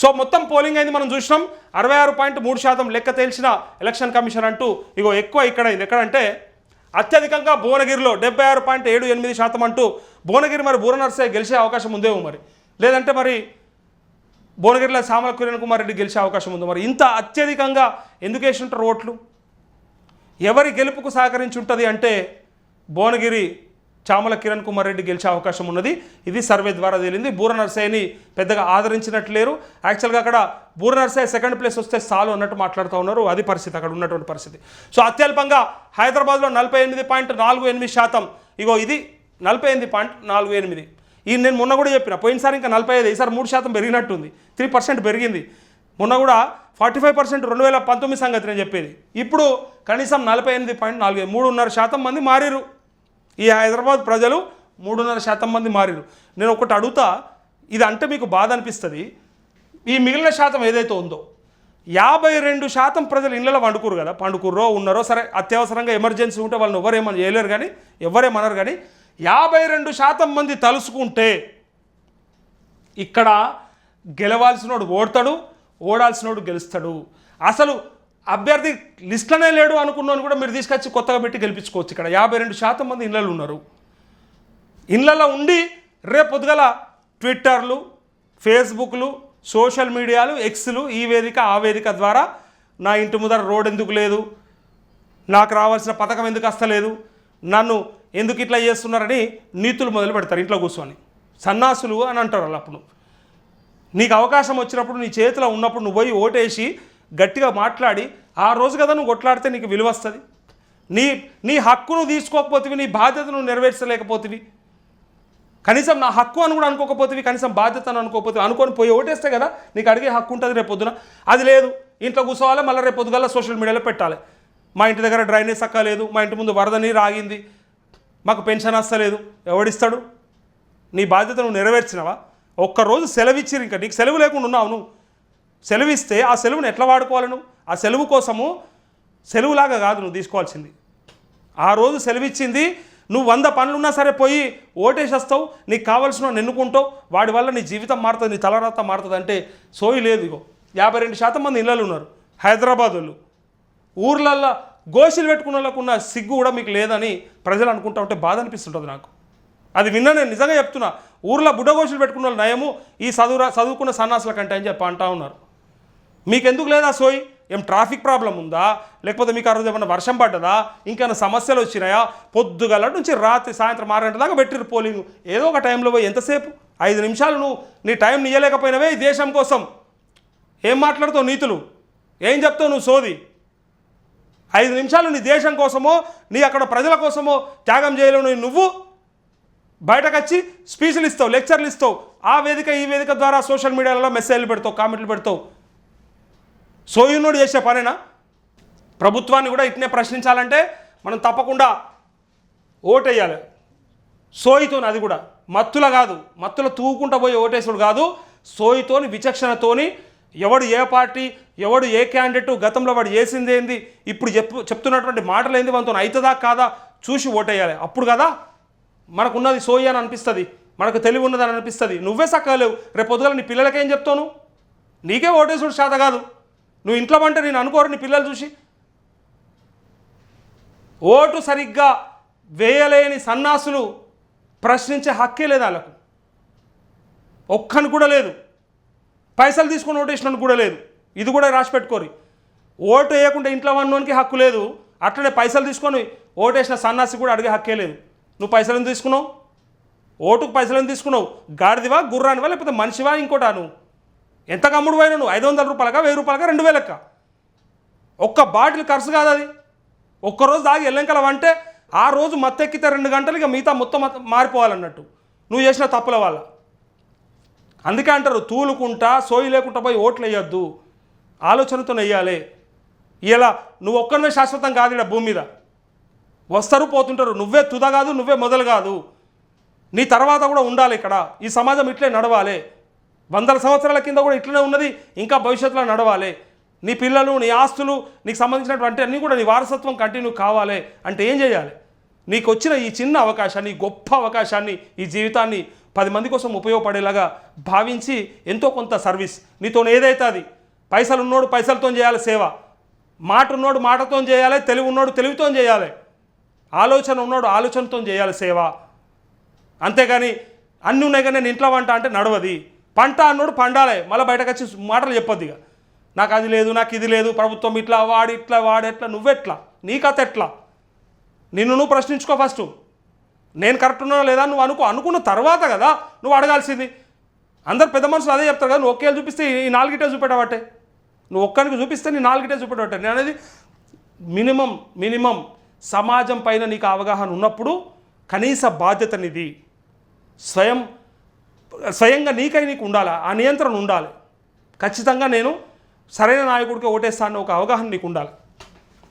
So మొత్తం polling అయింది మనం చూసినాం. అరవై ఆరు పాయింట్ మూడు శాతం లెక్క తేల్చిన ఎలక్షన్ కమిషన్ అంటూ ఇగో ఎక్కువ ఇక్కడ ఎక్కడంటే అత్యధికంగా భువనగిరిలో డెబ్బై ఆరు పాయింట్ ఏడు ఎనిమిది శాతం అంటూ భువనగిరి మరి బూర గెలిచే అవకాశం ఉందేమో మరి. లేదంటే మరి భువనగిరిలో సామల కిరణ్ కుమార్ రెడ్డి గెలిచే అవకాశం ఉంది మరి. ఇంత అత్యధికంగా ఎందుకు వేసింటారు ఓట్లు ఎవరి గెలుపుకు సహకరించి ఉంటుంది అంటే భువనగిరి చామల కిరణ్ కుమార్ రెడ్డి గెలిచే అవకాశం ఉన్నది. ఇది సర్వే ద్వారా తేలింది. బూర నర్సయ్యని పెద్దగా ఆదరించినట్లు లేరు యాక్చువల్గా అక్కడ బూర నర్సయ్య సెకండ్ ప్లేస్ వస్తే చాలు అన్నట్టు మాట్లాడుతూ ఉన్నారు. అది పరిస్థితి. అక్కడ ఉన్నటువంటి పరిస్థితి. సో అత్యల్పంగా హైదరాబాద్లో నలభై ఎనిమిది పాయింట్ నాలుగు ఎనిమిది శాతం. ఇగో ఇది నలభై ఎనిమిది పాయింట్ నాలుగు ఎనిమిది. ఈ నేను మొన్న కూడా చెప్పిన పోయినసారి ఇంకా నలభై ఐదు ఈసారి మూడు శాతం పెరిగినట్టుంది. త్రీ పర్సెంట్ పెరిగింది. మొన్న కూడా ఫార్టీ ఫైవ్ పర్సెంట్ రెండు వేల పంతొమ్మిది సంగతి నేను చెప్పేది. ఇప్పుడు కనీసం నలభై ఎనిమిది పాయింట్ నాలుగు మూడున్నర శాతం మంది మారిరు. ఈ హైదరాబాద్ ప్రజలు మూడున్నర శాతం మంది మారిరు నేను ఒకటి అడుగుతా ఇది అంటే మీకు బాధ అనిపిస్తుంది. ఈ మిగిలిన శాతం ఏదైతే ఉందో యాభై రెండు శాతం ప్రజలు ఇళ్ళలో వండుకురు కదా పండుకుర్రో ఉన్నారో సరే అత్యవసరంగా ఎమర్జెన్సీ ఉంటే వాళ్ళని ఎవరేమని చేయలేరు కానీ ఎవరేమనరు కానీ యాభై రెండు శాతం మంది తలుసుకుంటే ఇక్కడ గెలవాల్సినోడు ఓడతాడు ఓడాల్సినోడు గెలుస్తాడు. అసలు అభ్యర్థి లిస్ట్లోనే లేడు అనుకున్నాను కూడా మీరు తీసుకొచ్చి కొత్తగా పెట్టి గెలిపించుకోవచ్చు ఇక్కడ. యాభై రెండు శాతం మంది ఇళ్ళలో ఉన్నారు. ఇళ్ళలో ఉండి రేపొద్దుగల పొద్దుగల ట్విట్టర్లు ఫేస్బుక్లు సోషల్ మీడియాలు ఎక్స్లు ఈ వేదిక ఆ వేదిక ద్వారా నా ఇంటి ముందర రోడ్ ఎందుకు లేదు? నాకు రావాల్సిన పథకం ఎందుకు వస్తలేదు నన్ను ఎందుకు ఇట్లా చేస్తున్నారని నీతులు మొదలు పెడతారు ఇంట్లో కూర్చొని. సన్నాసులు అని అంటారు వాళ్ళు అప్పుడు. నీకు అవకాశం వచ్చినప్పుడు నీ చేతిలో ఉన్నప్పుడు నువ్వు పోయి ఓటేసి గట్టిగా మాట్లాడి ఆ రోజు కదా నువ్వు కొట్లాడితే నీకు విలువ వస్తుంది. నీ నీ హక్కును తీసుకోకపోతే నీ బాధ్యతను నెరవేర్చలేకపోతివి. కనీసం నా హక్కు అని కూడా అనుకోకపోతే కనీసం బాధ్యతను అనుకోకపోతే అనుకొని పోయి ఓటేస్తే కదా నీకు అడిగే హక్కు ఉంటుంది రేపు పొద్దున. అది లేదు. ఇంట్లో కూర్చోవాలి మళ్ళీ రేపు పొద్దుగల సోషల్ మీడియాలో పెట్టాలి. మా ఇంటి దగ్గర డ్రైనేజ్ సక్క లేదు మా ఇంటి ముందు వరద నీరు ఆగింది. మాకు పెన్షన్ వస్తలేదు. ఎవడిస్తాడు? నీ బాధ్యత నువ్వు నెరవేర్చినవా? ఒక్కరోజు సెలవు ఇచ్చిరు ఇంకా. నీకు సెలవు లేకుండా ఉన్నావు నువ్వు. సెలవిస్తే ఆ సెలవును ఎట్లా వాడుకోవాలి నువ్వు ఆ సెలవు కోసము సెలవులాగా కాదు నువ్వు తీసుకోవాల్సింది. ఆ రోజు సెలవిచ్చింది నువ్వు వంద పనులున్నా సరే పోయి ఓటేసేస్తావు నీకు కావాల్సిన ఎన్నుకుంటావు వాడి వల్ల నీ జీవితం మారుతుంది నీ తలరాత మారుతుంది అంటే సోయి లేదు ఇగో. యాభై రెండు శాతం మంది ఇళ్ళలు ఉన్నారు హైదరాబాద్ వాళ్ళు ఊర్లల్లో గోసిలు పెట్టుకున్న వాళ్ళకున్న సిగ్గు కూడా మీకు లేదని ప్రజలు అనుకుంటా ఉంటే బాధ అనిపిస్తుంటుంది నాకు. అది విన్నా నేను నిజంగా చెప్తున్నా ఊర్లో బుడ్డగోషులు పెట్టుకున్న వాళ్ళు నయము ఈ చదువు చదువుకున్న సన్నాసుల కంటే అని చెప్పి అంటా ఉన్నారు. మీకెందుకు లేదా సోయి? ఏం ట్రాఫిక్ ప్రాబ్లం ఉందా? లేకపోతే మీకు ఆ రోజు ఏమైనా వర్షం పడ్డదా? ఇంకేమైనా సమస్యలు వచ్చినాయా? పొద్దుగల నుంచి రాత్రి సాయంత్రం ఆరు గంటల దాకా పెట్టిరు పోలింగ్. ఏదో ఒక టైంలో పోయి ఎంతసేపు? ఐదు నిమిషాలు నువ్వు నీ టైం నియ్యలేకపోయినవే ఈ దేశం కోసం. ఏం మాట్లాడుతావు నీతులు? ఏం చెప్తావు నువ్వు సోది? ఐదు నిమిషాలు నీ దేశం కోసమో నీ అక్కడ ప్రజల కోసమో త్యాగం చేయలేవు నువ్వు బయటకు వచ్చి స్పీచ్లు ఇస్తావు లెక్చర్లు ఇస్తావు. ఆ వేదిక ఈ వేదిక ద్వారా సోషల్ మీడియాలో మెసేజ్లు పెడతావు కామెంట్లు పెడతావు. సోయునుడు చేసే పనేనా? ప్రభుత్వాన్ని కూడా ఇట్నే ప్రశ్నించాలంటే మనం తప్పకుండా ఓటేయాలి. సోయితోని అది కూడా. మత్తుల కాదు. మత్తుల తూకుంటా పోయి ఓటేసుడు కాదు. సోయితోని విచక్షణతోని ఎవడు ఏ పార్టీ ఎవడు ఏ క్యాండిడేట్ గతంలో వాడు చేసిందేంది ఇప్పుడు చెప్పు చెప్తున్నటువంటి మాటలు ఏంది మనతో అవుతుందా కాదా చూసి ఓటేయాలి. అప్పుడు కదా మనకున్నది సోయి అని అనిపిస్తుంది. మనకు తెలివి ఉన్నదని అనిపిస్తుంది. నువ్వే సక్కలేవు. రేపు పొద్దుగా నీ పిల్లలకేం చెప్తాను నీకే ఓటేసుడు శాత కాదు. నువ్వు ఇంట్లో అంటే నేను అనుకోరు నీ పిల్లలు చూసి. ఓటు సరిగ్గా వేయలేని సన్నాసులు ప్రశ్నించే హక్కే లేదు వాళ్ళకు. ఒక్కని కూడా లేదు. పైసలు తీసుకొని ఓటేసినట్టు కూడా లేదు. ఇది కూడా రాసి పెట్టుకోరి. ఓటు వేయకుండా ఇంట్లో వన్నోనికి హక్కు లేదు. అట్లనే పైసలు తీసుకొని ఓటేసిన సన్నాసి కూడా అడిగే హక్కే లేదు. నువ్వు పైసలు ఏం తీసుకున్నావు? ఓటుకు పైసలు ఏం తీసుకున్నావు? గాడిదివా గుర్రానివా లేకపోతే మనిషివా ఇంకోటా నువ్వు ఎంత కమ్ముడు పోయినా నువ్వు? ఐదు వందల రూపాయలకా వెయ్యి రూపాయలకా రెండు వేలక్క ఒక్క బాటిల్ ఖర్చు కాదు అది. ఒక్కరోజు దాగి ఎల్లంకల అంటే ఆ రోజు మత్తెక్కితే రెండు గంటలు ఇక మిగతా మొత్తం మొత్తం మారిపోవాలన్నట్టు. నువ్వు చేసిన తప్పుల వల్ల. అందుకే అంటారు తూలుకుంటా సోయి లేకుండా పోయి ఓట్లు వేయొద్దు. ఆలోచనతో వేయాలి. ఇలా నువ్వు ఒక్కరివే శాశ్వతం కాదు ఇక్కడ భూమి మీద. వస్తారు పోతుంటారు. నువ్వే తుద కాదు నువ్వే మొదలు కాదు. నీ తర్వాత కూడా ఉండాలి ఇక్కడ. ఈ సమాజం ఇట్లే నడవాలి. వందల సంవత్సరాల కింద కూడా ఇట్లనే ఉన్నది. ఇంకా భవిష్యత్తులో నడవాలి. నీ పిల్లలు నీ ఆస్తులు నీకు సంబంధించినటువంటి అన్నీ కూడా నీ వారసత్వం కంటిన్యూ కావాలి అంటే ఏం చేయాలి? నీకు వచ్చిన ఈ చిన్న అవకాశాన్ని గొప్ప అవకాశాన్ని ఈ జీవితాన్ని పది మంది కోసం ఉపయోగపడేలాగా భావించి ఎంతో కొంత సర్వీస్. నీతో ఏదైతే అది పైసలు ఉన్నోడు పైసలతో చేయాలి సేవ. మాట ఉన్నోడు మాటతో చేయాలి తెలివి ఉన్నోడు తెలివితో చేయాలి. ఆలోచన ఉన్నోడు ఆలోచనతో చేయాలి సేవ. అంతేగాని అన్నీ ఉన్నాయి కానీ నేను ఇంట్లో వంట అంటే నడవది. పంట అన్నోడు పండాలే మళ్ళీ బయటకు వచ్చి మాటలు చెప్పొద్దు ఇక. నాకు అది లేదు నాకు ఇది లేదు ప్రభుత్వం ఇట్లా వాడి ఇట్లా వాడు ఎట్లా నువ్వెట్లా? నీ కథ ఎట్లా? నిన్ను నువ్వు ప్రశ్నించుకో ఫస్ట్ నేను కరెక్ట్ ఉన్నా లేదా నువ్వు అనుకో. అనుకున్న తర్వాత కదా నువ్వు అడగాల్సింది. అందరు పెద్ద మనుషులు అదే చెప్తారు కదా నువ్వు ఒకేళ్ళు చూపిస్తే ఈ నాలుగిటే చూపెట్టబట్టే. నువ్వు ఒక్కరికి చూపిస్తే నీ నాలుగిటే చూపెట్టబట్టే. నేను అనేది మినిమం మినిమం సమాజం పైన నీకు అవగాహన ఉన్నప్పుడు కనీస బాధ్యతనిది స్వయం స్వయంగా నీకై నీకు ఉండాలి? ఆ నియంత్రణ ఉండాలి. ఖచ్చితంగా నేను సరైన నాయకుడికి ఓటేస్తాను ఒక అవగాహన నీకు ఉండాలి.